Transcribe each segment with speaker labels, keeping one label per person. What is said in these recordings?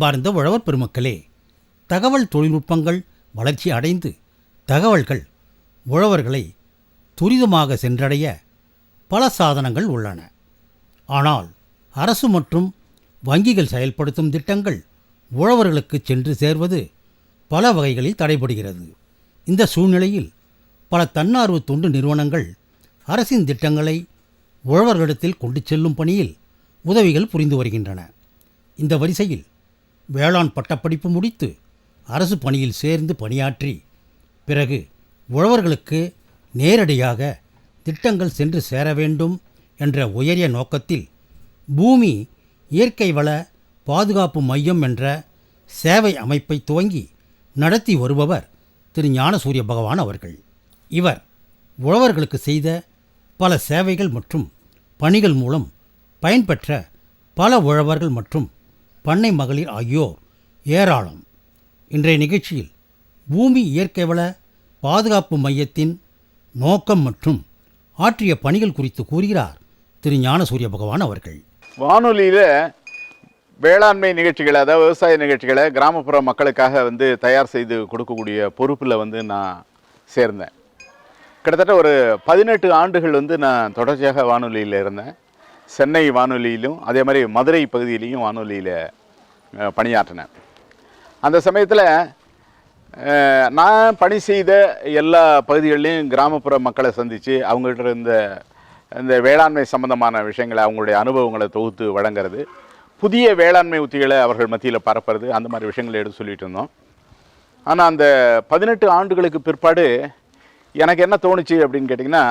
Speaker 1: அன்பார்ந்த உழவர் பெருமக்களே தகவல் தொழில்நுட்பங்கள் வளர்ச்சி அடைந்து தகவல்கள் உழவர்களை துரிதமாக சென்றடைய பல சாதனங்கள் உள்ளன. ஆனால் அரசு மற்றும் வங்கிகள் செயல்படுத்தும் திட்டங்கள் உழவர்களுக்கு சென்று சேர்வது பல வகைகளில் தடைபடுகிறது. இந்த சூழ்நிலையில் பல தன்னார்வ தொண்டு நிறுவனங்கள் அரசின் திட்டங்களை உழவர்களிடத்தில் கொண்டு செல்லும் பணியில் உதவிகள் புரிந்து வருகின்றன. இந்த வரிசையில் வேளாண் பட்டப்படிப்பு முடித்து அரசு பணியில் சேர்ந்து பணியாற்றி பிறகு உழவர்களுக்கு நேரடியாக திட்டங்கள் சென்று சேர வேண்டும் என்ற உயரிய நோக்கத்தில் பூமி இயற்கை வள பாதுகாப்பு மையம் என்ற சேவை அமைப்பை துவங்கி நடத்தி வருபவர் திரு ஞானசூரிய பகவான் அவர்கள். இவர் உழவர்களுக்கு செய்த பல சேவைகள் மற்றும் பணிகள் மூலம் பயன்பெற்ற பல உழவர்கள் மற்றும் பண்ணை மகளிர் ஆகியோர் ஏராளம். இன்றைய நிகழ்ச்சியில் பூமி இயற்கை வள பாதுகாப்பு மையத்தின் நோக்கம் மற்றும் ஆற்றிய பணிகள் குறித்து கூறுகிறார் திரு ஞானசூரிய பகவான் அவர்கள்.
Speaker 2: வானொலியில் வேளாண்மை நிகழ்ச்சிகளை அதாவது விவசாய நிகழ்ச்சிகளை கிராமப்புற மக்களுக்காக வந்து தயார் செய்து கொடுக்கக்கூடிய பொறுப்பில் வந்து நான் சேர்ந்தேன். கிட்டத்தட்ட ஒரு பதினெட்டு ஆண்டுகள் வந்து நான் தொடர்ச்சியாக வானொலியில் இருந்தேன். சென்னை வானொலியிலும் அதே மாதிரி மதுரை பகுதியிலையும் வானொலியில் பணியாற்றினேன். அந்த சமயத்தில் நான் பணி செய்த எல்லா பகுதிகளிலையும் கிராமப்புற மக்களை சந்தித்து அவங்கள்ட்ட இருந்த இந்த வேளாண்மை சம்பந்தமான விஷயங்களை அவங்களுடைய அனுபவங்களை தொகுத்து வழங்குறது புதிய வேளாண்மை உத்திகளை அவர்கள் மத்தியில் பரப்புறது அந்த மாதிரி விஷயங்களை எடுத்து சொல்லிட்டு இருந்தோம். ஆனால் அந்த பதினெட்டு ஆண்டுகளுக்கு பிற்பாடு எனக்கு என்ன தோணுச்சு அப்படின்னு கேட்டிங்கன்னா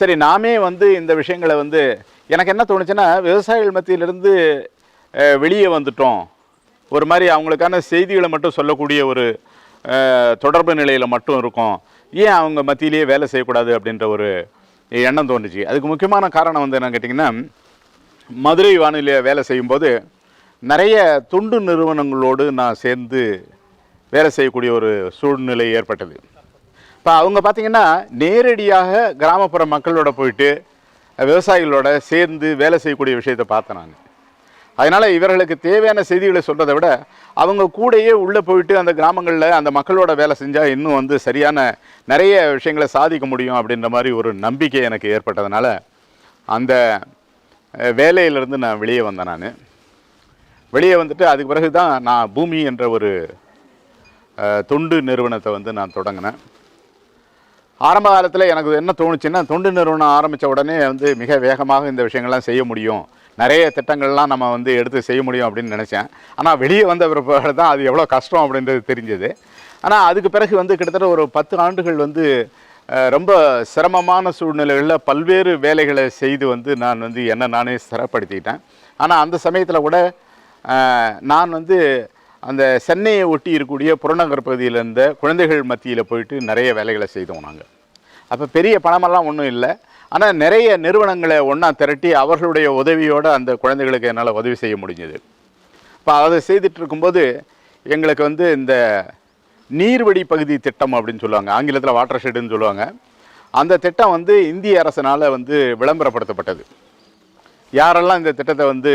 Speaker 2: சரி நாமே வந்து இந்த விஷயங்களை வந்து எனக்கு என்ன தோணுச்சுன்னா விவசாயிகள் மத்தியிலிருந்து வெளியே வந்துட்டோம். ஒரு மாதிரி அவங்களுக்கான செய்திகளை மட்டும் சொல்லக்கூடிய ஒரு தொடர்பு நிலையில் மட்டும் இருக்கும். ஏன் அவங்க மத்தியிலேயே வேலை செய்யக்கூடாது அப்படின்ற ஒரு எண்ணம் தோணுச்சு. அதுக்கு முக்கியமான காரணம் வந்து என்னன்னு கேட்டிங்கன்னா மதுரை வானிலையில் வேலை செய்யும்போது நிறைய தொண்டு நிறுவனங்களோடு நான் சேர்ந்து வேலை செய்யக்கூடிய ஒரு சூழ்நிலை ஏற்பட்டது. இப்போ அவங்க பார்த்தீங்கன்னா நேரடியாக கிராமப்புற மக்களோட போயிட்டு விவசாயிகளோட சேர்ந்து வேலை செய்யக்கூடிய விஷயத்தை பார்த்தேன் நான். அதனால் இவர்களுக்கு தேவையான செய்திகளை சொல்கிறத விட அவங்க கூடயே உள்ளே போயிட்டு அந்த கிராமங்களில் அந்த மக்களோட வேலை செஞ்சால் இன்னும் வந்து சரியான நிறைய விஷயங்களை சாதிக்க முடியும் அப்படின்ற மாதிரி ஒரு நம்பிக்கை எனக்கு ஏற்பட்டதுனால அந்த வேலையிலேருந்து வேலையிலிருந்து நான் வெளியே வந்தேன் நான். வெளியே வந்துட்டு அதுக்கு பிறகு தான் நான் பூமி என்ற ஒரு தொண்டு நிறுவனத்தை வந்து நான் தொடங்கினேன். ஆரம்ப காலத்தில் எனக்கு என்ன தோணுச்சுன்னா தொண்டு நிறுவனம் ஆரம்பித்த உடனே வந்து மிக வேகமாக இந்த விஷயங்கள்லாம் செய்ய முடியும். நிறைய திட்டங்கள்லாம் நம்ம வந்து எடுத்து செய்ய முடியும் அப்படின்னு நினச்சேன். ஆனால் வெளியே வந்த பிற்பாடு தான் அது எவ்வளோ கஷ்டம் அப்படின்றது தெரிஞ்சது. ஆனால் அதுக்கு பிறகு வந்து கிட்டத்தட்ட ஒரு பத்து ஆண்டுகள் வந்து ரொம்ப சிரமமான சூழ்நிலைகளில் பல்வேறு வேலைகளை செய்து வந்து நான் வந்து என்னை நானே சிறப்படுத்திக்கிட்டேன் ஆனால் அந்த சமயத்தில் கூட நான் வந்து அந்த சென்னையை ஒட்டி இருக்கக்கூடிய புறநகர் பகுதியில் இருந்த குழந்தைகள் மத்தியில் போயிட்டு நிறைய வேலைகளை செய்தோம் நாங்கள் அப்போ பெரிய பணமெல்லாம் ஒன்றும் இல்லை. ஆனால் நிறைய நிறுவனங்களை ஒன்றா திரட்டி அவர்களுடைய உதவியோடு அந்த குழந்தைகளுக்கு என்னால் உதவி செய்ய முடிஞ்சது. இப்போ அதை செய்துட்டு இருக்கும்போது எங்களுக்கு வந்து இந்த நீர்வழி பகுதி திட்டம் அப்படின்னு சொல்லுவாங்க ஆங்கிலத்தில் வாட்டர் ஷெட்டுன்னு சொல்லுவாங்க. அந்த திட்டம் வந்து இந்திய அரசினால் வந்து விளம்பரப்படுத்தப்பட்டது. யாரெல்லாம் இந்த திட்டத்தை வந்து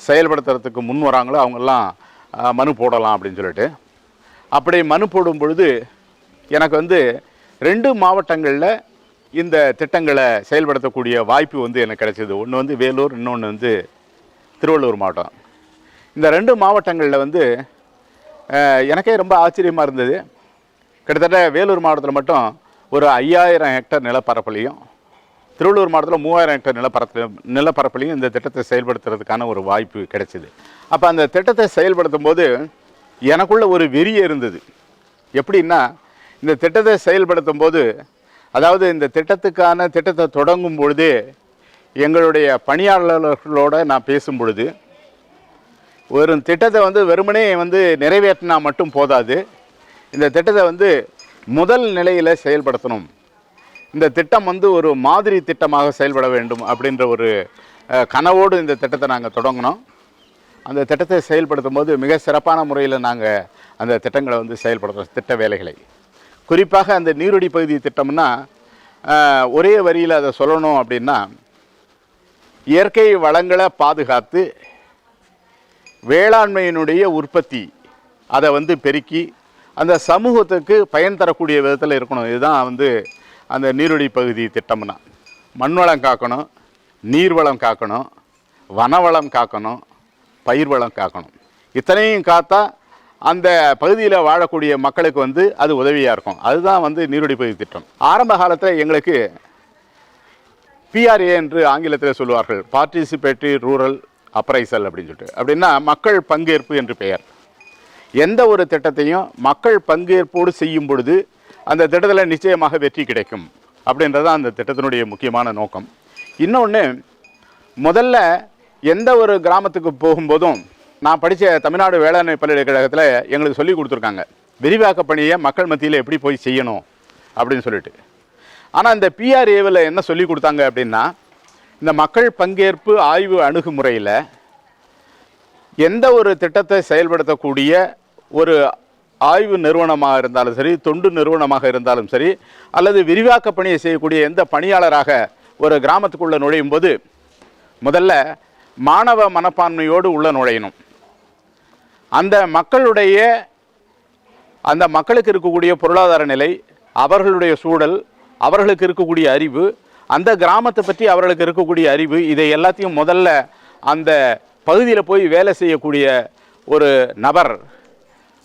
Speaker 2: செயல்படுத்துறதுக்கு முன் வராங்களோ அவங்கெல்லாம் மனு போடலாம் அப்படின்னு சொல்லிட்டு. அப்படி மனு போடும் பொழுது எனக்கு வந்து ரெண்டு மாவட்டங்களில் இந்த திட்டங்களை செயல்படுத்தக்கூடிய வாய்ப்பு வந்து எனக்கு கிடைச்சிது. ஒன்று வந்து வேலூர் இன்னொன்று வந்து திருவள்ளூர் மாவட்டம். இந்த ரெண்டு மாவட்டங்களில் வந்து எனக்கே ரொம்ப ஆச்சரியமாக இருந்தது. கிட்டத்தட்ட வேலூர் மாவட்டத்தில் மட்டும் ஒரு ஐயாயிரம் ஹெக்டர் நிலப்பரப்புலையும் திருவள்ளூர் மாவட்டத்தில் மூவாயிரம் ஹெக்டர் நிலப்பரப்பு நிலப்பரப்புலையும் இந்த திட்டத்தை செயல்படுத்துறதுக்கான ஒரு வாய்ப்பு கிடைச்சிது. அப்போ அந்த திட்டத்தை செயல்படுத்தும் போது எனக்குள்ள ஒரு வெறி இருந்தது. எப்படின்னா இந்த திட்டத்தை செயல்படுத்தும் போது அதாவது இந்த திட்டத்துக்கான திட்டத்தை தொடங்கும் பொழுதே எங்களுடைய பணியாளர்களோடு நான் பேசும் பொழுது ஒரு திட்டத்தை வந்து வெறுமனே வந்து நிறைவேற்றினா மட்டும் போதாது. இந்த திட்டத்தை வந்து முதல் நிலையில் செயல்படுத்தணும். இந்த திட்டம் வந்து ஒரு மாதிரி திட்டமாக செயல்பட வேண்டும் அப்படின்ற ஒரு கனவோடு இந்த திட்டத்தை நாங்கள் தொடங்கினோம். அந்த திட்டத்தை செயல்படுத்தும் போது மிக சிறப்பான முறையில் நாங்கள் அந்த திட்டங்களை வந்து செயல்படுத்துகிறோம் திட்ட வேலைகளை. குறிப்பாக அந்த நீரடி பகுதி திட்டம்னா ஒரே வரியில் அதை சொல்லணும் அப்படின்னா இயற்கை வளங்களை பாதுகாத்து வேளாண்மையினுடைய உற்பத்தி அதை வந்து பெருக்கி அந்த சமூகத்துக்கு பயன் தரக்கூடிய விதத்தில் இருக்கணும். இதுதான் வந்து அந்த நீரொழி பகுதி திட்டம்னா. மண்வளம் காக்கணும் நீர்வளம் காக்கணும் வனவளம் காக்கணும் பயிர் வளம் காக்கணும். இத்தனையும் காத்தா அந்த பகுதியில் வாழக்கூடிய மக்களுக்கு வந்து அது உதவியாக இருக்கும். அதுதான் வந்து நீருடி பகுதி திட்டம். ஆரம்ப காலத்தில் எங்களுக்கு பிஆர்ஏ என்று ஆங்கிலத்தில் சொல்லுவார்கள். பார்ட்டிசிபேட்டரி ரூரல் அப்ரைசல் அப்படின்னு சொல்லிட்டு. அப்படின்னா மக்கள் பங்கேற்பு என்று பெயர். எந்த ஒரு திட்டத்தையும் மக்கள் பங்கேற்போடு செய்யும் பொழுது அந்த திட்டத்தில் நிச்சயமாக வெற்றி கிடைக்கும் அப்படின்றது தான் அந்த திட்டத்தினுடைய முக்கியமான நோக்கம். இன்னொன்று முதல்ல எந்த ஒரு கிராமத்துக்கு போகும்போதும் நான் படித்த தமிழ்நாடு வேளாண்மை பல்கலைக்கழகத்தில் எங்களுக்கு சொல்லி கொடுத்துருக்காங்க. விரிவாக்க பணியை மக்கள் மத்தியில் எப்படி போய் செய்யணும் அப்படின்னு சொல்லிட்டு. ஆனால் இந்த பிஆர்ஏவில் என்ன சொல்லி கொடுத்தாங்க அப்படின்னா இந்த மக்கள் பங்கேற்பு ஆய்வு அணுகுமுறையில் எந்த ஒரு திட்டத்தை செயல்படுத்தக்கூடிய ஒரு ஆய்வு நிறுவனமாக இருந்தாலும் சரி தொண்டு நிறுவனமாக இருந்தாலும் சரி அல்லது விரிவாக்க பணியை செய்யக்கூடிய எந்த பணியாளராக ஒரு கிராமத்துக்குள்ளே நுழையும் போது முதல்ல மாணவ மனப்பான்மையோடு உள்ளே நுழையணும். அந்த மக்களுடைய அந்த மக்களுக்கு இருக்கக்கூடிய பொருளாதார நிலை அவர்களுடைய சூழல் அவர்களுக்கு இருக்கக்கூடிய அறிவு அந்த கிராமத்தை பற்றி அவர்களுக்கு இருக்கக்கூடிய அறிவு இதை எல்லாத்தையும் முதல்ல அந்த பகுதியில் போய் வேலை செய்யக்கூடிய ஒரு நபர்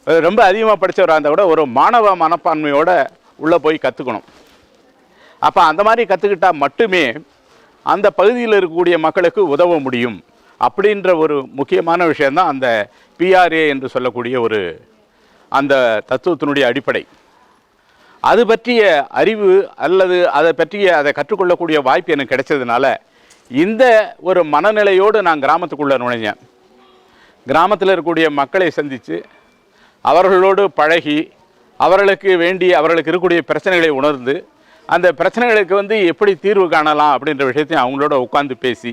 Speaker 2: ரொம்ப அதிகமாக படித்தவராக இருந்தால் கூட ஒரு மாணவ மனப்பான்மையோட உள்ளே போய் கற்றுக்கணும் அப்போ அந்த மாதிரி கற்றுக்கிட்டால் மட்டுமே அந்த பகுதியில் இருக்கக்கூடிய மக்களுக்கு உதவ முடியும். அப்படின்ற ஒரு முக்கியமான விஷயந்தான் அந்த பிஆர்ஏ என்று சொல்லக்கூடிய ஒரு அந்த தத்துவத்தினுடைய அடிப்படை. அது பற்றிய அறிவு அல்லது அதை பற்றிய அதை கற்றுக்கொள்ளக்கூடிய வாய்ப்பு எனக்கு கிடைச்சதுனால இந்த ஒரு மனநிலையோடு நான் கிராமத்துக்குள்ளே நுழைஞ்சேன். கிராமத்தில் இருக்கக்கூடிய மக்களை சந்தித்து அவர்களோடு பழகி அவர்களுக்கு வேண்டிய அவர்களுக்கு இருக்கக்கூடிய பிரச்சனைகளை உணர்ந்து அந்த பிரச்சனைகளுக்கு வந்து எப்படி தீர்வு காணலாம் அப்படின்ற விஷயத்தையும் அவங்களோட உட்காந்து பேசி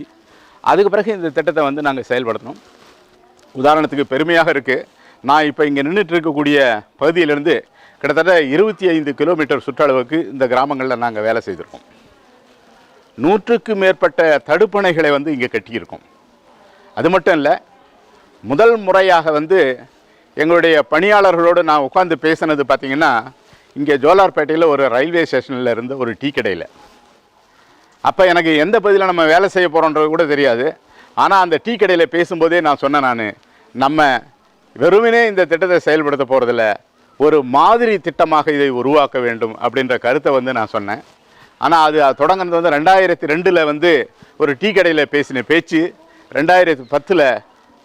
Speaker 2: அதுக்கு பிறகு இந்த திட்டத்தை வந்து நாங்கள் செயல்படுத்தணும் உதாரணத்துக்கு பெருமையாக இருக்குது நான் இப்போ இங்கே நின்றுட்டு இருக்கக்கூடிய பகுதியிலேருந்து கிட்டத்தட்ட இருபத்தி ஐந்து கிலோமீட்டர் சுற்றளவுக்கு இந்த கிராமங்களில் நாங்கள் வேலை செய்திருக்கோம். நூற்றுக்கு மேற்பட்ட தடுப்பணைகளை வந்து இங்கே கட்டியிருக்கோம். அது மட்டும் இல்லை முதல் முறையாக வந்து எங்களுடைய பணியாளர்களோடு நான் உட்காந்து பேசினது பார்த்தீங்கன்னா இங்கே ஜோலார்பேட்டையில் ஒரு ரயில்வே ஸ்டேஷனில் இருந்த ஒரு டீ கடையில். அப்போ எனக்கு எந்த பகுதியில் நம்ம வேலை செய்ய போகிறோன்றது கூட தெரியாது. ஆனால் அந்த டீ கடையில் பேசும்போதே நான் சொன்னேன் நான் நம்ம வெறுமனே இந்த திட்டத்தை செயல்படுத்த போகிறதில்ல ஒரு மாதிரி திட்டமாக இதை உருவாக்க வேண்டும் அப்படின்ற கருத்தை வந்து நான் சொன்னேன். ஆனால் அது தொடங்கினது வந்து ரெண்டாயிரத்தி ரெண்டில் வந்து ஒரு டீ கடையில் பேசின பேச்சு ரெண்டாயிரத்தி பத்தில்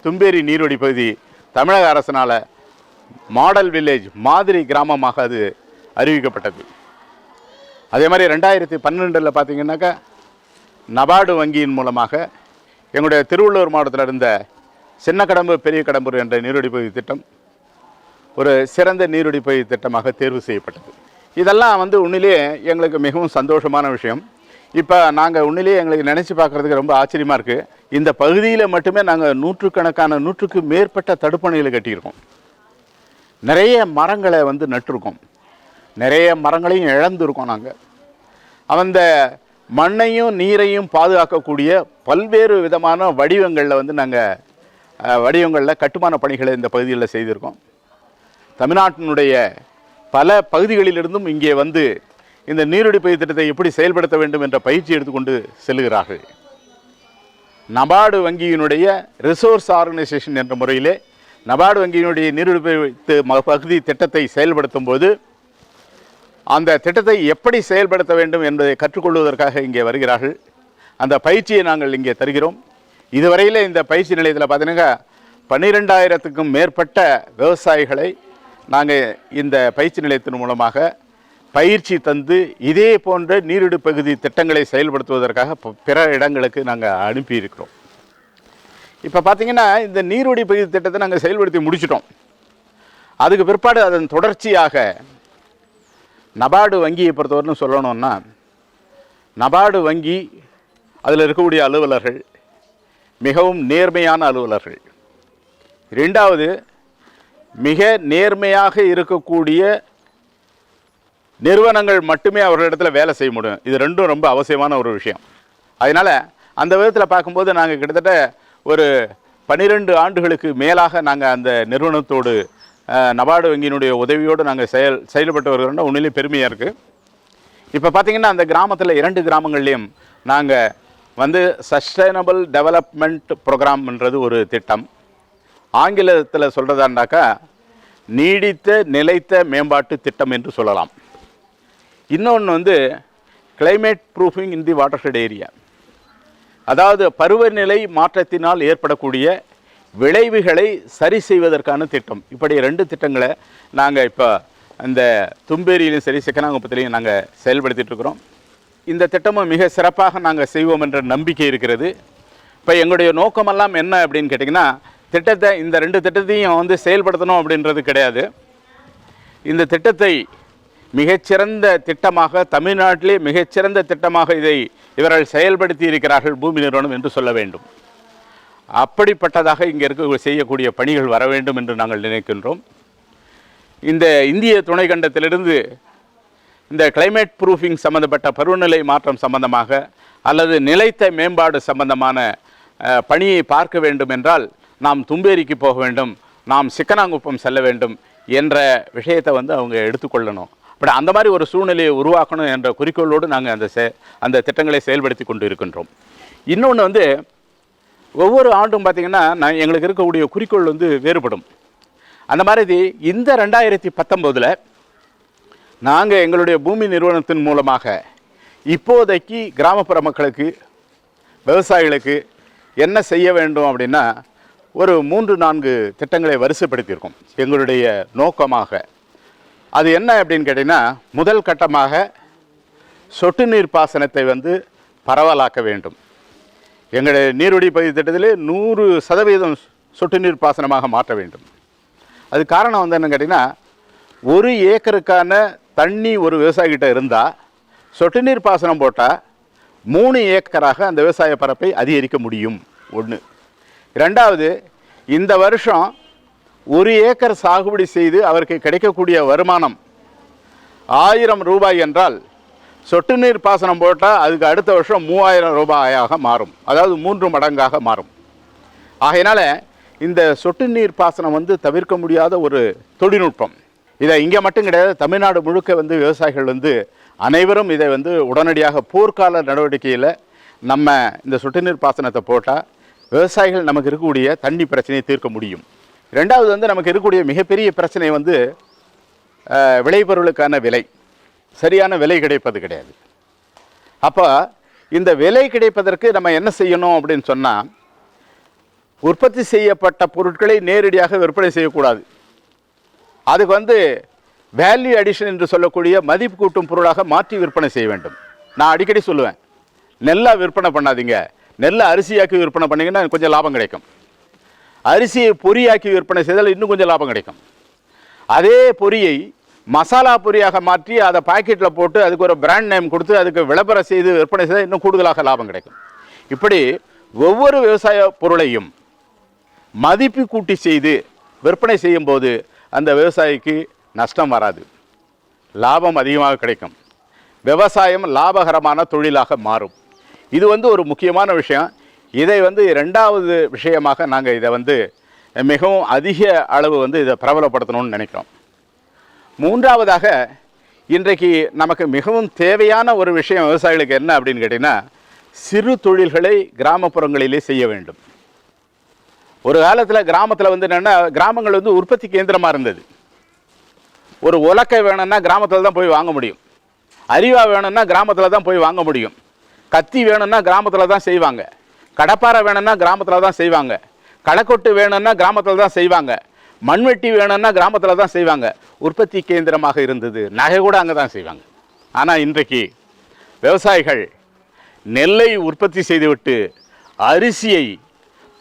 Speaker 2: தும்பேரி நீரோடி பகுதி தமிழக அரசினால் மாடல் வில்லேஜ் மாதிரி கிராமமாக அது அறிவிக்கப்பட்டது. அதே மாதிரி ரெண்டாயிரத்தி பன்னெண்டில் பார்த்தீங்கன்னாக்கா நபார்டு வங்கியின் மூலமாக எங்களுடைய திருவள்ளூர் மாவட்டத்தில் இருந்த சின்ன கடம்பு பெரிய கடம்பூர் என்ற நீருடி பகுதி திட்டம் ஒரு சிறந்த நீருடி பகுதி திட்டமாக தேர்வு செய்யப்பட்டது. இதெல்லாம் வந்து உண்மையிலேயே எங்களுக்கு மிகவும் சந்தோஷமான விஷயம். இப்போ நாங்கள் உண்மையிலேயே எங்களுக்கு நினச்சி பார்க்குறதுக்கு ரொம்ப ஆச்சரியமாக இருக்குது இந்த பகுதியில் மட்டுமே நாங்கள் நூற்றுக்கணக்கான நூற்றுக்கு மேற்பட்ட தடுப்பணைகளை கட்டியிருக்கோம். நிறைய மரங்களை வந்து நட்டிருக்கோம். நிறைய மரங்களையும் இழந்திருக்கோம் நாங்கள் அந்த மண்ணையும் நீரையும் பாதுகாக்கக்கூடிய பல்வேறு விதமான வடிவங்களில் வந்து நாங்கள் வடிவங்களில் கட்டுமான பணிகளை இந்த பகுதியில் செய்திருக்கோம். தமிழ்நாட்டினுடைய பல பகுதிகளிலிருந்தும் இங்கே வந்து இந்த நீருடி பயிர் திட்டத்தை எப்படி செயல்படுத்த வேண்டும் என்ற பயிற்சி எடுத்துக்கொண்டு செல்கிறார்கள் நபார்டு வங்கியினுடைய ரிசோர்ஸ் ஆர்கனைசேஷன் என்ற முறையிலே நபார்டு வங்கியினுடைய நீருடி ம- பகுதி திட்டத்தை செயல்படுத்தும் போது அந்த திட்டத்தை எப்படி செயல்படுத்த வேண்டும் என்பதை கற்றுக்கொள்வதற்காக இங்கே வருகிறார்கள். அந்த பயிற்சியை நாங்கள் இங்கே தருகிறோம். இதுவரையில் இந்த பயிற்சி நிலையத்தில் பார்த்தீங்கன்னா பன்னிரெண்டாயிரத்துக்கும் மேற்பட்ட விவசாயிகளை நாங்கள் இந்த பயிற்சி நிலையத்தின் மூலமாக பயிற்சி தந்து இதே போன்ற நீரிடு பகுதி திட்டங்களை செயல்படுத்துவதற்காக பிற இடங்களுக்கு நாங்கள் அனுப்பியிருக்கிறோம். இப்போ பார்த்தீங்கன்னா இந்த நீரோடி பகுதி திட்டத்தை நாங்கள் செயல்படுத்தி முடிச்சிட்டோம். அதுக்கு பிற்பாடு அதன் தொடர்ச்சியாக நபார்டு வங்கியை பொறுத்தவரைன்னு சொல்லணும்னா நபார்டு வங்கி அதில் இருக்கக்கூடிய அலுவலர்கள் மிகவும் நேர்மையான அலுவலர்கள். ரெண்டாவது மிக நேர்மையாக இருக்கக்கூடிய நிறுவனங்கள் மட்டுமே அவர்களிடத்தில் வேலை செய்ய முடியும். இது ரெண்டும் ரொம்ப அவசியமான ஒரு விஷயம். அதனால் அந்த விதத்தில் பார்க்கும்போது நாங்கள் கிட்டத்தட்ட ஒரு பன்னிரெண்டு ஆண்டுகளுக்கு மேலாக நாங்கள் அந்த நிறுவனத்தோடு நபார்டு வங்கியினுடைய உதவியோடு நாங்கள் செயல் செயல்பட்டு வருகிறோம்னா உண்மையிலே பெருமையாக இருக்குது இப்போ பார்த்திங்கன்னா அந்த கிராமத்தில் இரண்டு கிராமங்கள்லேயும் நாங்கள் வந்து சஸ்டைனபிள் டெவலப்மெண்ட் ப்ரோக்ராம்ன்றது ஒரு திட்டம். ஆங்கிலத்தில் சொல்கிறதாண்டாக்கா நீடித்த நிலைத்த மேம்பாட்டு திட்டம் என்று சொல்லலாம். இன்னொன்று வந்து climate proofing in the watershed area அதாவது பருவநிலை மாற்றத்தினால் ஏற்படக்கூடிய விளைவுகளை சரி செய்வதற்கான திட்டம். இப்படி ரெண்டு திட்டங்களை நாங்கள் இப்போ இந்த தும்பேரியிலும் சரி சிக்கனாங்குப்பத்திலையும் நாங்கள் செயல்படுத்திகிட்ருக்குறோம் இந்த திட்டமும் மிக சிறப்பாக நாங்கள் செய்வோம் என்ற நம்பிக்கை இருக்கிறது. இப்போ எங்களுடைய நோக்கமெல்லாம் என்ன அப்படின்னு கேட்டிங்கன்னா திட்டத்தை இந்த ரெண்டு திட்டத்தையும் வந்து செயல்படுத்தணும் அப்படின்றது கிடையாது. இந்த திட்டத்தை மிகச்சிறந்த திட்டமாக தமிழ்நாட்டிலே மிகச்சிறந்த திட்டமாக இதை இவர்கள் செயல்படுத்தி இருக்கிறார்கள் பூமி நிறுவனம் என்று சொல்ல வேண்டும். அப்படிப்பட்டதாக இங்கே இருக்க செய்யக்கூடிய பணிகள் வர வேண்டும் என்று நாங்கள் நினைக்கின்றோம். இந்த இந்திய துணைக்கண்டத்திலிருந்து இந்த கிளைமேட் ப்ரூஃபிங் சம்பந்தப்பட்ட பருவநிலை மாற்றம் சம்பந்தமாக அல்லது நிலைத்த மேம்பாடு சம்பந்தமான பணியை பார்க்க வேண்டும் என்றால் நாம் தும்பேரிக்கு போக வேண்டும் நாம் சிக்கனாங்குப்பம் செல்ல வேண்டும் என்ற விஷயத்தை வந்து அவங்க எடுத்துக்கொள்ளணும். பட் அந்த மாதிரி ஒரு சூழ்நிலையை உருவாக்கணும் என்ற குறிக்கோளோடு நாங்கள் அந்த செ அந்த திட்டங்களை செயல்படுத்தி கொண்டு இருக்கின்றோம் இன்னொன்று வந்து ஒவ்வொரு ஆண்டும் பார்த்திங்கன்னா நான் எங்களுக்கு இருக்கக்கூடிய குறிக்கோள் வந்து வேறுபடும். அந்த மாதிரி இந்த ரெண்டாயிரத்தி பத்தொம்போதில் நாங்கள் எங்களுடைய பூமி நிறுவனத்தின் மூலமாக இப்போதைக்கு கிராமப்புற மக்களுக்கு விவசாயிகளுக்கு என்ன செய்ய வேண்டும் அப்படின்னா ஒரு மூன்று நான்கு திட்டங்களை வரிசைப்படுத்தியிருக்கோம். எங்களுடைய நோக்கமாக. அது என்ன அப்படின்னு கேட்டிங்கன்னா முதல் கட்டமாக சொட்டு நீர் பாசனத்தை வந்து பரவலாக்க வேண்டும். எங்களுடைய நீர்வழி பகுதி திட்டத்திலே நூறு சதவீதம் சொட்டு நீர் பாசனமாக மாற்ற வேண்டும். அது காரணம் வந்து என்னன்னு கேட்டிங்கன்னா ஒரு ஏக்கருக்கான தண்ணி ஒரு விவசாயிகிட்ட இருந்தால் சொட்டு நீர் பாசனம் போட்டால் மூணு ஏக்கராக அந்த விவசாய பரப்பை அதிகரிக்க முடியும். ஒன்று ரெண்டாவது இந்த வருஷம் ஒரு ஏக்கர் சாகுபடி செய்து அவருக்கு கிடைக்கக்கூடிய வருமானம் ஆயிரம் ரூபாய் என்றால் சொட்டு நீர் பாசனம் போட்டால் அதுக்கு அடுத்த வருஷம் மூவாயிரம் ரூபாயாக மாறும். அதாவது மூன்று மடங்காக மாறும். ஆகையினால இந்த சொட்டு நீர் பாசனம் வந்து தவிர்க்க முடியாத ஒரு தொழில்நுட்பம். இதை இங்கே மட்டும் கிடையாது தமிழ்நாடு முழுக்க வந்து விவசாயிகள் வந்து அனைவரும் இதை வந்து உடனடியாக போர்க்கால நடவடிக்கையில் நம்ம இந்த சொட்டு நீர் பாசனத்தை போட்டால் விவசாயிகள் நமக்கு இருக்கக்கூடிய தண்ணி பிரச்சனையை தீர்க்க முடியும். ரெண்டாவது வந்து நமக்கு இருக்கக்கூடிய மிகப்பெரிய பிரச்சனை வந்து விளைபொருளுக்கான விலை. சரியான விலை கிடைப்பது கிடையாது. அப்போ இந்த விலை கிடைப்பதற்கு நம்ம என்ன செய்யணும் அப்படின்னு சொன்னால் உற்பத்தி செய்யப்பட்ட பொருட்களை நேரடியாக விற்பனை செய்யக்கூடாது. அதுக்கு வந்து வேல்யூ அடிஷன் என்று சொல்லக்கூடிய மதிப்பு கூட்டும் பொருளாக மாற்றி விற்பனை செய்ய வேண்டும். நான் அடிக்கடி சொல்லுவேன் நெல்லாக விற்பனை பண்ணாதீங்க. நெல்லை அரிசியாக்கி விற்பனை பண்ணிங்கன்னா கொஞ்சம் லாபம் கிடைக்கும். அரிசியை பொரியாக்கி விற்பனை செய்தால் இன்னும் கொஞ்சம் லாபம் கிடைக்கும். அதே பொரியை மசாலா பொரியாக மாற்றி அதை பாக்கெட்டில் போட்டு அதுக்கு ஒரு பிராண்ட் நேம் கொடுத்து அதுக்கு விளம்பரம் செய்து விற்பனை செய்தால் இன்னும் கூடுதலாக லாபம் கிடைக்கும். இப்படி ஒவ்வொரு விவசாய பொருளையும் மதிப்பு கூட்டி செய்து விற்பனை செய்யும்போது அந்த விவசாயிக்கு நஷ்டம் வராது. லாபம் அதிகமாக கிடைக்கும். விவசாயம் லாபகரமான தொழிலாக மாறும். இது வந்து ஒரு முக்கியமான விஷயம். இதை வந்து ரெண்டாவது விஷயமாக நாங்கள் இதை வந்து மிகவும் அதிக அளவு வந்து இதை பிரபலப்படுத்தணும்னு நினைக்கிறோம். மூன்றாவதாக இன்றைக்கு நமக்கு மிகவும் தேவையான ஒரு விஷயம் விவசாயிகளுக்கு என்ன அப்படின்னு கேட்டிங்கன்னா சிறு தொழில்களை கிராமப்புறங்களிலே செய்ய வேண்டும். ஒரு காலத்தில் கிராமத்தில் வந்து என்னென்னா கிராமங்கள் வந்து உற்பத்தி கேந்திரமாக இருந்தது. ஒரு உலக்கை வேணும்னா கிராமத்தில் தான் போய் வாங்க முடியும். அரிவா வேணும்னா கிராமத்தில் தான் போய் வாங்க முடியும். கத்தி வேணும்னா கிராமத்தில் தான் செய்வாங்க. கடப்பாரை வேணும்னா கிராமத்தில் தான் செய்வாங்க. கடைக்கொட்டு வேணும்னா கிராமத்தில் தான் செய்வாங்க. மண்வெட்டி வேணும்னா கிராமத்தில் தான் செய்வாங்க. உற்பத்தி கேந்திரமாக இருந்தது. நகை கூட அங்கே தான் செய்வாங்க. ஆனால் இன்றைக்கு விவசாயிகள் நெல்லை உற்பத்தி செய்துவிட்டு அரிசியை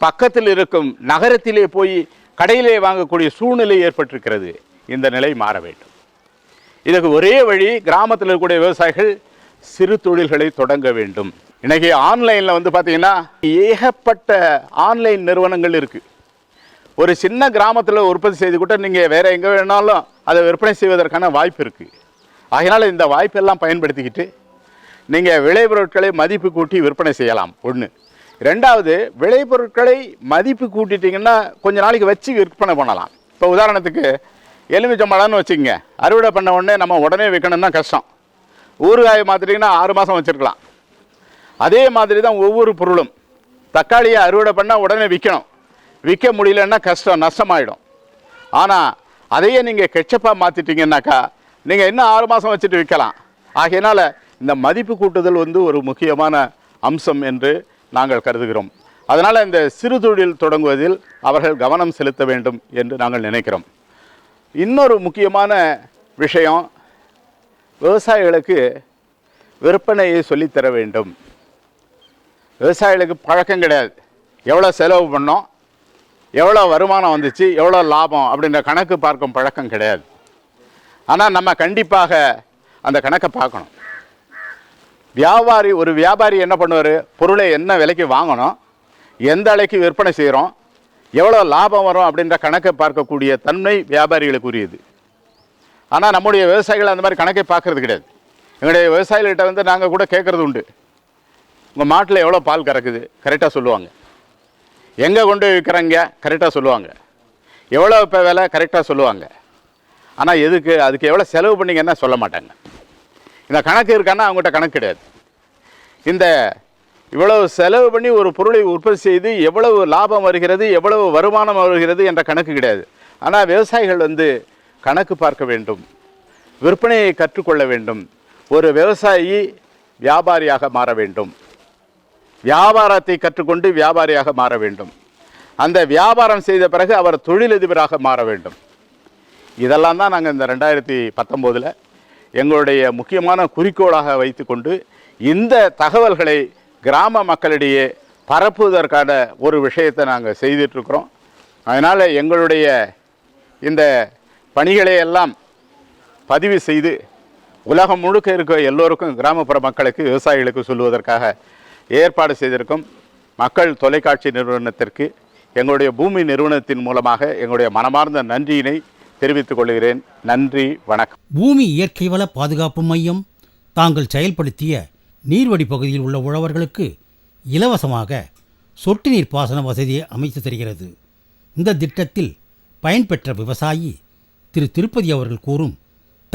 Speaker 2: பக்கத்தில் இருக்கும் நகரத்திலே போய் கடையிலே வாங்கக்கூடிய சூழ்நிலை ஏற்பட்டிருக்கிறது. இந்த நிலை மாற வேண்டும். இதுக்கு ஒரே வழி கிராமத்தில் இருக்கக்கூடிய விவசாயிகள் சிறு தொழில்களை தொடங்க வேண்டும். இன்றைக்கி ஆன்லைனில் வந்து பார்த்தீங்கன்னா ஏகப்பட்ட ஆன்லைன் நிறுவனங்கள் இருக்குது ஒரு சின்ன கிராமத்தில் உற்பத்தி செய்து கூட நீங்கள் வேறு எங்கே வேணாலும் அதை விற்பனை செய்வதற்கான வாய்ப்பு இருக்குது அதனால் இந்த வாய்ப்பெல்லாம் பயன்படுத்திக்கிட்டு நீங்கள் விளைபொருட்களை மதிப்பு கூட்டி விற்பனை செய்யலாம். ஒன்று ரெண்டாவது விளைபொருட்களை மதிப்பு கூட்டிட்டிங்கன்னா கொஞ்ச நாளைக்கு வச்சு விற்பனை பண்ணலாம். இப்போ உதாரணத்துக்கு எலுமிச்சம்பழம்னு வச்சுக்கோங்க. அறுவடை பண்ண உடனே நம்ம உடனே விற்கணும்னா கஷ்டம். ஊறுகாயை மாற்றிட்டிங்கன்னா ஆறு மாதம் வச்சுருக்கலாம். அதே மாதிரி தான் ஒவ்வொரு பொருளும். தக்காளியை அறுவடை பண்ணால் உடனே விற்கணும் விற்க முடியலன்னா கஷ்டம் நஷ்டமாயிடும். ஆனால் அதையே நீங்கள் கெச்சப்பாக மாற்றிட்டீங்கன்னாக்கா நீங்கள் இன்னும் ஆறு மாதம் வச்சுட்டு விற்கலாம் ஆகையினால் இந்த மதிப்பு கூட்டுதல் வந்து ஒரு முக்கியமான அம்சம் என்று நாங்கள் கருதுகிறோம். அதனால் இந்த சிறு தொழில் தொடங்குவதில் அவர்கள் கவனம் செலுத்த வேண்டும் என்று நாங்கள் நினைக்கிறோம். இன்னொரு முக்கியமான விஷயம் விவசாயிகளுக்கு விற்பனையை சொல்லித்தர வேண்டும். விவசாயிகளுக்கு பழக்கம் கிடையாது. எவ்வளோ செலவு பண்ணோம் எவ்வளோ வருமானம் வந்துச்சு எவ்வளோ லாபம் அப்படின்ற கணக்கு பார்க்கும் பழக்கம் கிடையாது. ஆனால் நம்ம கண்டிப்பாக அந்த கணக்கை பார்க்கணும். வியாபாரி ஒரு வியாபாரி என்ன பண்ணுவார்? பொருளை என்ன விலைக்கு வாங்கணும் எந்த விலைக்கு விற்பனை செய்கிறோம் எவ்வளோ லாபம் வரும் அப்படின்ற கணக்கை பார்க்கக்கூடிய தன்மை வியாபாரிகளுக்கு உரியது ஆனால் நம்முடைய விவசாயிகள் அந்த மாதிரி கணக்கை பார்க்கறது கிடையாது. எங்களுடைய விவசாயிகள்கிட்ட வந்து நாங்கள் கூட கேட்குறது உண்டு. உங்கள் மாட்டில் எவ்வளோ பால் கறக்குது? கரெக்டாக சொல்லுவாங்க. எங்கே கொண்டு விற்கிறாங்க? கரெக்டாக சொல்லுவாங்க. எவ்வளோ இப்போ விலை? கரெக்டாக சொல்லுவாங்க. ஆனால் எதுக்கு? அதுக்கு எவ்வளோ செலவு பண்ணிங்கன்னா சொல்ல மாட்டாங்க. இந்த கணக்கு இருக்கான்னா அவங்ககிட்ட கணக்கு கிடையாது. இந்த இவ்வளவு செலவு பண்ணி ஒரு பொருளை உற்பத்தி செய்து எவ்வளவு லாபம் வருகிறது எவ்வளவு வருமானம் வருகிறது என்ற கணக்கு கிடையாது. ஆனால் விவசாயிகள் வந்து கணக்கு பார்க்க வேண்டும் விற்பனையை கற்றுக்கொள்ள வேண்டும் ஒரு விவசாயி வியாபாரியாக மாற வேண்டும். வியாபாரத்தை கற்றுக்கொண்டு வியாபாரியாக மாற வேண்டும். அந்த வியாபாரம் செய்த பிறகு அவர் தொழிலதிபராக மாற வேண்டும். இதெல்லாம் தான் நாங்கள் இந்த ரெண்டாயிரத்தி பத்தொம்போதில் எங்களுடைய முக்கியமான குறிக்கோளாக வைத்துக்கொண்டு இந்த தகவல்களை கிராம மக்களிடையே பரப்புவதற்கான ஒரு விஷயத்தை நாங்கள் செய்துட்ருக்குறோம் அதனால் எங்களுடைய இந்த பணிகளை எல்லாம் பதிவு செய்து உலகம் முழுக்க இருக்க எல்லோருக்கும் கிராமப்புற மக்களுக்கு விவசாயிகளுக்கு சொல்லுவதற்காக ஏற்பாடு செய்திருக்கும் மக்கள் தொலைக்காட்சி நிறுவனத்திற்கு எங்களுடைய பூமி நிறுவனத்தின் மூலமாக எங்களுடைய மனமார்ந்த நன்றியினை தெரிவித்துக் கொள்கிறேன். நன்றி வணக்கம்.
Speaker 1: பூமி இயற்கை வள பாதுகாப்பு மையம் தாங்கள் செயல்படுத்திய நீர்வடி பகுதியில் உள்ள உழவர்களுக்கு இலவசமாக சொட்டு நீர் பாசன வசதியை அமைத்து தருகிறது. இந்த திட்டத்தில் பயன்பெற்ற விவசாயி திரு திருப்பதி அவர்கள் கூறும்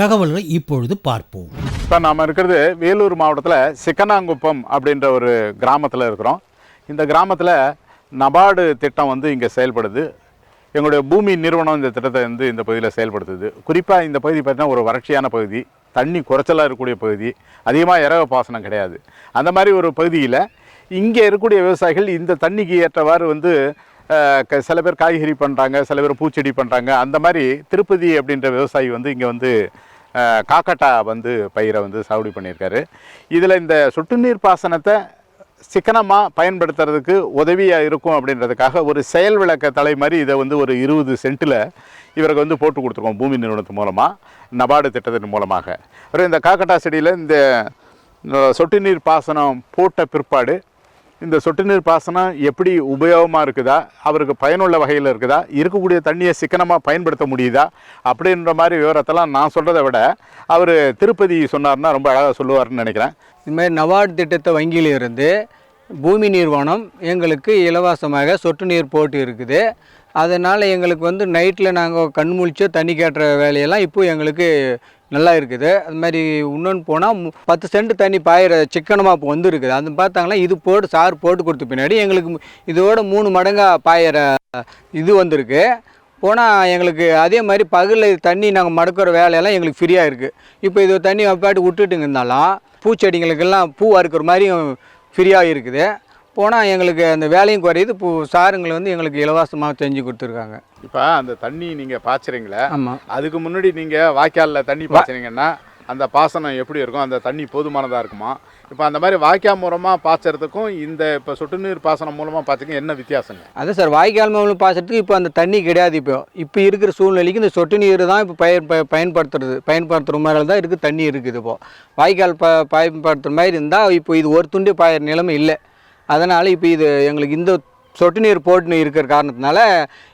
Speaker 1: தகவல்களை இப்பொழுது பார்ப்போம்.
Speaker 2: இப்போ நாம் இருக்கிறது வேலூர் மாவட்டத்தில் சிக்கனாங்குப்பம் அப்படின்ற ஒரு கிராமத்தில் இருக்கிறோம். இந்த கிராமத்தில் நபார்டு திட்டம் வந்து இங்கே செயல்படுது. எங்களுடைய பூமி நிறுவனம் இந்த திட்டத்தை வந்து இந்த பகுதியில் செயல்படுத்துது. குறிப்பாக இந்த பகுதி பார்த்தீங்கன்னா ஒரு வறட்சியான பகுதி தண்ணி குறைச்சலாக இருக்கக்கூடிய பகுதி அதிகமாக இறவ பாசனம் கிடையாது. அந்த மாதிரி ஒரு பகுதியில் இங்கே இருக்கக்கூடிய விவசாயிகள் இந்த தண்ணிக்கு ஏற்றவாறு வந்து சில பேர் காய்கறி பண்ணுறாங்க சில பேர் பூச்செடி பண்ணுறாங்க அந்த மாதிரி திருப்பதி அப்படின்ற விவசாயி வந்து இங்கே வந்து காக்கட்டா வந்து பயிரை வந்து சாகுபடி பண்ணியிருக்காரு. இதில் இந்த சொட்டு நீர் பாசனத்தை சிக்கனமாக பயன்படுத்துறதுக்கு உதவியாக இருக்கும் அப்படின்றதுக்காக ஒரு செயல் விளக்க தலை மாதிரி இதை வந்து ஒரு இருபது சென்ட்டில் இவருக்கு வந்து போட்டு கொடுத்துருக்கோம் பூமி நிறுவனத்து மூலமாக நபார்டு திட்டத்தின் மூலமாக. அப்புறம் இந்த காக்கட்டா செடியில் இந்த சொட்டு நீர் பாசனம் போட்ட பிற்பாடு இந்த சொட்டு நீர் பாசனம் எப்படி உபயோகமாக இருக்குதா? அவருக்கு பயனுள்ள வகையில் இருக்குதா? இருக்கக்கூடிய தண்ணியை சிக்கனமாக பயன்படுத்த முடியுதா? அப்படின்ற மாதிரி விவரத்தெல்லாம் நான் சொல்கிறத விட அவர் திருப்பதி சொன்னார்னா ரொம்ப அழகாக சொல்லுவார்னு நினைக்கிறேன்.
Speaker 3: இதுமாதிரி நவார்டு திட்டத்தை வங்கியிலிருந்து பூமி நிறுவனம் எங்களுக்கு இலவசமாக சொட்டு நீர் போட்டு இருக்குது. அதனால் எங்களுக்கு வந்து நைட்டில் நாங்கள் கண் முழிச்சோ தண்ணி கேட்டுற வேலையெல்லாம் இப்போ எங்களுக்கு நல்லா இருக்குது. அது மாதிரி இன்னொன்று போனால் பத்து சென்ட் தண்ணி பாயிற சிக்கனமாக இப்போ வந்துருக்குது. அது பார்த்தாங்கன்னா இது போட்டு சார் போட்டு கொடுத்த பின்னாடி எங்களுக்கு இதோட மூணு மடங்காக பாயிற இது வந்திருக்கு. போனால் எங்களுக்கு அதே மாதிரி பகலில் தண்ணி நாங்கள் மடக்கிற வேலையெல்லாம் எங்களுக்கு ஃப்ரீயாக இருக்குது இப்போ இது தண்ணி பாட்டு விட்டுட்டுங்க இருந்தாலும் பூச்செடிங்களுக்கெல்லாம் பூ அறுக்கிற மாதிரியும் ஃப்ரீயாக இருக்குது. போனால் எங்களுக்கு அந்த வேலையும் குறையுது. பூ சாருங்களை வந்து எங்களுக்கு இலவசமாக செஞ்சு கொடுத்துருக்காங்க.
Speaker 2: இப்போ அந்த தண்ணி நீங்கள் பாய்ச்சுறீங்களே
Speaker 3: ஆமாம்
Speaker 2: அதுக்கு முன்னாடி நீங்கள் வாய்க்காலில் தண்ணி பாய்ச்சுறீங்கன்னா அந்த பாசனம் எப்படி இருக்கும்? அந்த தண்ணி போதுமானதாக இருக்குமா? இப்போ அந்த மாதிரி வாய்க்கால் மூலமாக பாய்ச்சறதுக்கும் இந்த இப்போ சொட்டு நீர் பாசனம் மூலமாக பாய்ச்சதுக்கும் என்ன வித்தியாசங்க?
Speaker 3: அதான் சார் வாய்க்கால் மூலம் பாசத்துக்கு இப்போ அந்த தண்ணி கிடையாது இப்போ. இப்போ இருக்கிற சூழ்நிலைக்கு இந்த சொட்டு நீர் தான் இப்போ பயன் பயன்படுத்துறது பயன்படுத்துகிற மாதிரி தான் இருக்குது தண்ணி இருக்குது இப்போ. வாய்க்கால் ப பயன்படுத்துகிற மாதிரி இருந்தால் இப்போ இது ஒரு துண்டு பாயிற நிலைமை இல்லை. அதனால் இப்போ இது எங்களுக்கு இந்த சொட்டு நீர் போட்டு இருக்கிற காரணத்தினால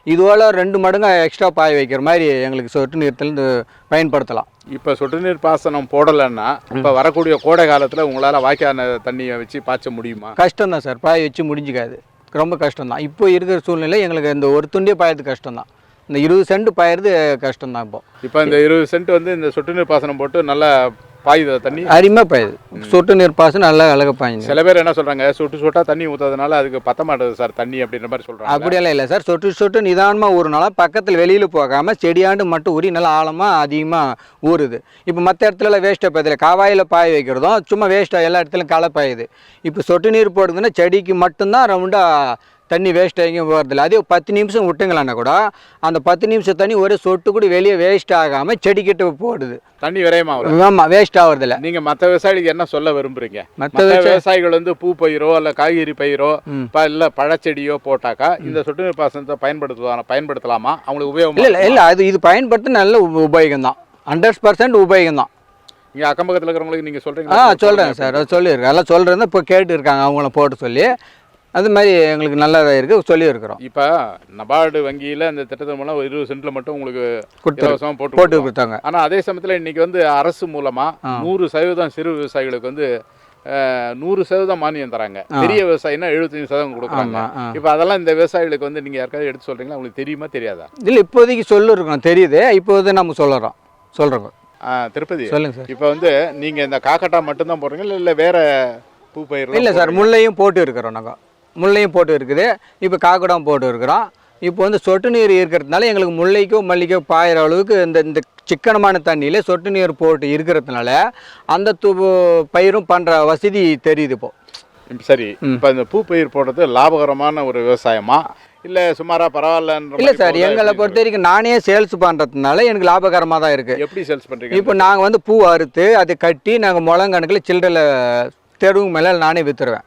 Speaker 3: இதுவோல ரெண்டு மடங்கு எக்ஸ்ட்ரா பாய வைக்கிற மாதிரி எங்களுக்கு சொட்டு நீர்த்திலேருந்து பயன்படுத்தலாம்.
Speaker 2: இப்போ சொட்டு நீர் பாசனம் போடலைன்னா இப்போ வரக்கூடிய கோடை காலத்தில் உங்களால் வாய்க்கான தண்ணியை வச்சு பாய்ச்ச முடியுமா?
Speaker 3: கஷ்டம் தான் சார். பாய வச்சு முடிஞ்சிக்காது. ரொம்ப கஷ்டம் தான் இப்போ இருக்கிற சூழ்நிலை எங்களுக்கு இந்த ஒரு துண்டே பாயறது கஷ்டம் தான் இந்த இருபது சென்ட் பாயறது கஷ்டம் தான் இப்போ.
Speaker 2: இப்போ இந்த இருபது சென்ட் வந்து இந்த சொட்டு நீர் பாசனம் போட்டு நல்லா பாயுத தண்ணி?
Speaker 3: அருமையாக பாயுது. சொட்டு நீர் பாசம் நல்லா அழகாக பாயுங்க
Speaker 2: சில பேர் என்ன சொல்றாங்க சொட்டு சொட்டா தண்ணி ஊற்றுறதுனால அதுக்கு பத்த மாட்டேது சார் தண்ணி அப்படின்ற மாதிரி சொல்றாங்க
Speaker 3: அப்படியெல்லாம் இல்லை சார். சொட்டு சொட்டு நிதானமாக ஊறுனால பக்கத்தில் வெளியில் போகாமல் செடியாண்டு மட்டும் ஊறி நல்லா ஆழமாக அதிகமாக ஊறுது. இப்போ மற்ற இடத்துலலாம் வேஸ்ட்டாக பாயுதில்ல காவாயில் பாய வைக்கிறதும் சும்மா வேஸ்ட்டாக எல்லா இடத்துலையும் களை பாயுது. இப்போ சொட்டு நீர் போடுதுன்னா செடிக்கு மட்டும்தான் ரவுண்டாக தண்ணி வேஸ்ட் எங்கேயும் போகிறதில்ல அதே பத்து நிமிஷம் விட்டுங்களான்னா கூட அந்த பத்து நிமிஷம் தண்ணி ஒரே சொட்டு கூட வெளியே வேஸ்ட் ஆகாமல் செடிக்கிட்ட போடுது.
Speaker 2: தண்ணி விரயமாகல
Speaker 3: ஆமாம் வேஸ்ட் ஆகுறதில்ல.
Speaker 2: நீங்க மற்ற விவசாயிகளுக்கு என்ன சொல்ல விரும்புறீங்க?
Speaker 3: மற்ற
Speaker 2: மற்ற
Speaker 3: விவசாயி-
Speaker 2: விவசாயிகள் வந்து பூ பயிரோ அல்ல காய்கறி பயிரோ இல்ல பழச்செடியோ போட்டாக்கா இந்த சொட்டு நீர் பாசனத்தை பயன்படுத்துவா பயன்படுத்தலாமா? அவங்களுக்கு உபயோகம்
Speaker 3: இல்லை இல்லை இல்லை அது இது பயன்படுத்த நல்ல உப- உபயோகம் தான் ஹண்ட்ரட் பர்சன்ட் உபயோகம் தான்
Speaker 2: இங்க அக்கம் பக்கத்துல இருக்கிறவங்களுக்கு நீங்க
Speaker 3: ஆ
Speaker 2: சொல்றீங்க
Speaker 3: சொல்கிறேன் சார் சொல்லியிருக்கேன் எல்லாம் சொல்கிறது இப்போ கேட்டு இருக்காங்க அவங்கள போட்டு சொல்லி. அது மாதிரி எங்களுக்கு நல்லதாக இருக்குது சொல்லியிருக்கிறோம்.
Speaker 2: இப்ப நபார்டு வங்கியில இந்த திட்டத்தின் மூலம் இருபது சென்ட்ல மட்டும் உங்களுக்கு
Speaker 3: கொடுத்து
Speaker 2: போட்டு
Speaker 3: போட்டு. கொடுத்தாங்க.
Speaker 2: ஆனா அதே சமயத்துல இன்னைக்கு வந்து அரசு மூலமா
Speaker 3: ஆ.
Speaker 2: நூறு சதவீதம் சிறு விவசாயிகளுக்கு வந்து நூறு சதவீதம் மானியம் தராங்க. பெரிய விவசாயினா எழுபத்தஞ்சு சதவீதம் கொடுக்குறாங்க. இப்ப அதெல்லாம் இந்த விவசாயிகளுக்கு வந்து நீங்க யாருக்காவது எடுத்து சொல்றீங்களா? உங்களுக்கு தெரியுமா தெரியாதா?
Speaker 3: இல்லை இப்போதைக்கு சொல்லிருக்கோம் தெரியுது. இப்போது நம்ம சொல்லுறோம். சொல்கிறோங்க
Speaker 2: திருப்பதி.
Speaker 3: சொல்லுங்க சார்.
Speaker 2: இப்போ வந்து நீங்க இந்த காக்கட்டா மட்டும்தான் போடுறீங்களா? இல்ல வேற பூ பயிர்
Speaker 3: இல்லை சார் முல்லையும் போட்டு இருக்கிறோம் நாங்கள் முல்லையும் போட்டு இருக்குது. இப்போ காக்கடம் போட்டு இருக்கிறோம். இப்போ வந்து சொட்டு நீர் இருக்கிறதுனால எங்களுக்கு முல்லைக்கோ மல்லிக்கோ பாயிற அளவுக்கு இந்த இந்த சிக்கனமான தண்ணியில் சொட்டு நீர் போட்டு இருக்கிறதுனால அந்த து பயிரும் பண்ணுற வசதி தெரியுது இப்போ.
Speaker 2: சரி. இப்போ இந்த பூ பயிர் போடுறது லாபகரமான ஒரு விவசாயமா? இல்ல சுமாரா பரவாயில்லன்ற
Speaker 3: இல்லை சார்? எங்களை பொறுத்த வரைக்கும் நானே சேல்ஸ் பண்ணுறதுனால எனக்கு லாபகரமாக தான் இருக்குது
Speaker 2: எப்படி சேல்ஸ் பண்றீங்க?
Speaker 3: இப்போ நாங்கள் வந்து பூ அறுத்து அதை கட்டி நாங்கள் முழங்கணக்கில் சில்லறையில் தெருவு மேலே நானே விற்றுருவேன்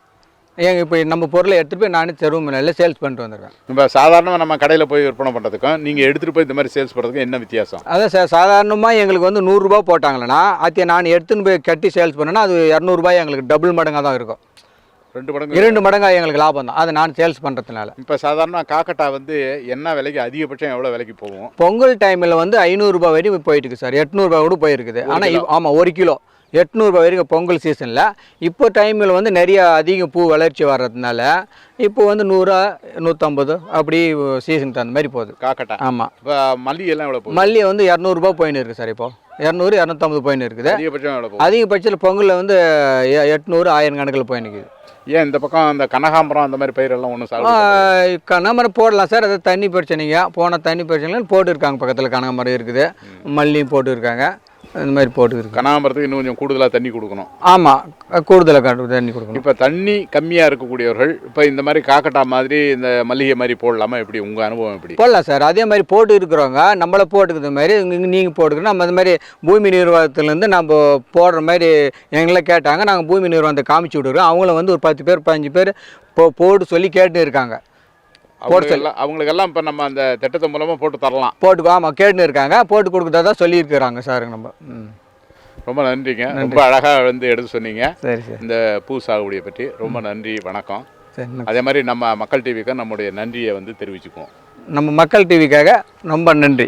Speaker 3: ஏங்க இப்போ நம்ம பொருளை எடுத்துகிட்டு போய் நானே தெருவு மேலே சேல்ஸ் பண்ணிட்டு வந்துடுவேன்
Speaker 2: இப்போ சாதாரணமா நம்ம கடையில போய் விற்பனை பண்றதுக்கும் நீங்க எடுத்துட்டு போய் இந்த மாதிரி சேல்ஸ் பண்றதுக்கும் என்ன வித்தியாசம்?
Speaker 3: அதான் சார் சாதாரணமாக எங்களுக்கு வந்து நூறுரூபா போட்டாங்களேன்னா அதை நான் எடுத்துன்னு போய் கட்டி சேல்ஸ் பண்ணேன்னா அது இரநூறுபாய் எங்களுக்கு டபுள் மடங்காக தான் இருக்கும்.
Speaker 2: ரெண்டு மடங்கு.
Speaker 3: இரண்டு மடங்காக எங்களுக்கு லாபம் தான். அதை நான் சேல்ஸ் பண்ணுறதுனால
Speaker 2: இப்போ சாதாரண காக்கட்டா வந்து என்ன விலைக்கு அதிகபட்சம் எவ்வளவு விலைக்கு போகும்?
Speaker 3: பொங்கல் டைமில் வந்து ஐநூறுரூபா வரைக்கும் போயிட்டு இருக்கு சார் எட்நூறுபா கூட போயிருக்குது. ஆனால்? ஆமாம் ஒரு கிலோ. எட்நூறுபா வரைக்கும் பொங்கல் சீசனில் இப்போ டைமில் வந்து நிறைய அதிக பூ வளர்ச்சி வர்றதுனால இப்போ வந்து நூறா நூற்றம்பது அப்படி சீசனுக்கு தகுந்த மாதிரி போகுது.
Speaker 2: காக்கட்டா.
Speaker 3: ஆமாம்
Speaker 2: இப்போ மல்லிகை எல்லாம் எவ்வளவு போகுது?
Speaker 3: மல்லிகை வந்து இரநூறுபா போயின்னு இருக்குது சார் இப்போ. இரநூறு இரநூத்தம்பது போயின்னு இருக்குது.
Speaker 2: அதிகபட்சம்
Speaker 3: அதிகபட்சத்தில் பொங்கலில் வந்து எட்நூறு ஆயிரம் கணக்கில் போய் நிற்குது
Speaker 2: ஏன் இந்த பக்கம் அந்த கனகாம்பரம் அந்த மாதிரி பயிரெல்லாம் ஒன்றும் சாப்பிட
Speaker 3: கனமரம் போடலாம் சார் அது தண்ணி பிரச்சனைங்க. போன தண்ணி பிரச்சனைகள் போட்டு இருக்காங்க பக்கத்தில் கனகாமரம் இருக்குது. மல்லியும் போட்டு இருக்காங்க இந்த மாதிரி போட்டு இருக்கு
Speaker 2: கனகாம்பரத்துக்கு இன்னும் கொஞ்சம் கூடுதலா தண்ணி கொடுக்கணும்.
Speaker 3: ஆமாம் கூடுதலாக தண்ணி கொடுக்கணும்.
Speaker 2: இப்போ தண்ணி கம்மியா இருக்கக்கூடியவர்கள் இப்போ இந்த மாதிரி காக்கட்டா மாதிரி இந்த மல்லிகை மாதிரி போடலாமா எப்படி? உங்க அனுபவம் எப்படி?
Speaker 3: போடலாம் சார். அதே மாதிரி போட்டு இருக்கிறவங்க நம்மளை போட்டுக்கிற மாதிரி நீங்கள் போட்டுக்கணும். நம்ம இந்த மாதிரி பூமி நிர்வாகத்துலேருந்து நம்ம போடுற மாதிரி எங்களை கேட்டாங்க. நாங்கள் பூமி நிர்வாகத்தை காமிச்சு விடுறோம் அவங்கள வந்து ஒரு பத்து பேர் பதினஞ்சு பேர் போ போட்டு சொல்லி கேட்டு இருக்காங்க.
Speaker 2: அவங்களுக்கெல்லாம் அவங்களுக்கெல்லாம் இப்போ நம்ம அந்த திட்டத்து மூலமா போட்டு தரலாம்.
Speaker 3: போட்டு ஆமாம் கேட்டுன்னு இருக்காங்க. போட்டு கொடுக்குறதா சொல்லியிருக்கிறாங்க சார் நம்ம.
Speaker 2: ரொம்ப நன்றிங்க. ரொம்ப அழகா வந்து எடுத்து சொன்னீங்க.
Speaker 3: சரி சார்.
Speaker 2: இந்த பூ சாகுபடியை பற்றி ரொம்ப நன்றி வணக்கம். அதே மாதிரி நம்ம மக்கள் டிவிக்கு நம்முடைய நன்றியை வந்து தெரிவிச்சுக்குவோம்.
Speaker 3: நம்ம மக்கள் டிவிக்காக ரொம்ப நன்றி.